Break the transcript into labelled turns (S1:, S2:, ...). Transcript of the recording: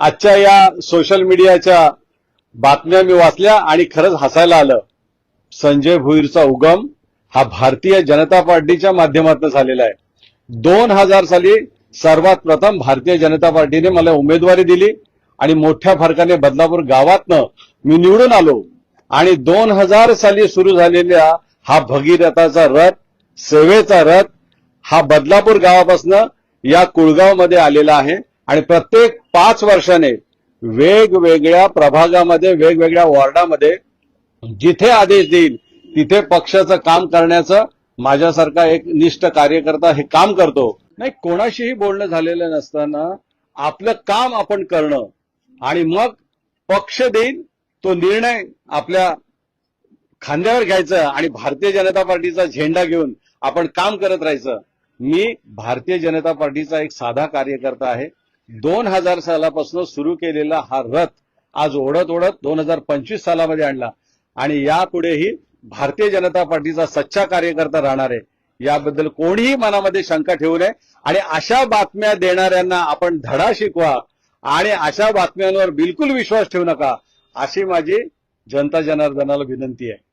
S1: आजच्या या सोशल मीडियाच्या बातम्या मी वाचल्या आणि खरंच हसायला आलं. संजय भुईरचा उगम हा भारतीय जनता पार्टीच्या माध्यमातून झालेला आहे. दोन हजार साली सर्वात प्रथम भारतीय जनता पार्टीने मला उमेदवारी दिली आणि मोठ्या फरकाने बदलापूर गावातनं मी निवडून आलो. आणि दोन हजार साली सुरू झालेल्या हा भगीरथाचा रथ सेवेचा रथ हा बदलापूर गावापासून या कुळगावमध्ये आलेला आहे. आणि प्रत्येक पाच वर्षाने वेगवेगळ्या प्रभागामध्ये वेगवेगळ्या वॉर्डामध्ये जिथे आदेश देईल तिथे पक्षाचं काम करण्याचं माझ्यासारखा एक निष्ठ कार्यकर्ता हे काम करतो. नाही कोणाशीही बोलणं झालेलं नसताना आपलं काम आपण करणं आणि मग पक्ष देईल तो निर्णय आपल्या खांद्यावर घ्यायचं आणि भारतीय जनता पार्टीचा झेंडा घेऊन आपण काम करत राहायचं. मी भारतीय जनता पार्टीचा एक साधा कार्यकर्ता आहे. दोन हजार सालापासून सुरू केलेला हा रथ आज ओढत ओढत दोन हजार पंचवीस सालामध्ये आणला. आणि यापुढेही भारतीय जनता पार्टीचा सच्चा कार्यकर्ता राहणार आहे. याबद्दल कोणीही मनामध्ये शंका ठेवू नये. आणि अशा बातम्या देणाऱ्यांना आपण धडा शिकवा. आणि अशा बातम्यांवर बिलकुल विश्वास ठेवू नका. अशी माझी जनता जनार्दनाला विनंती आहे.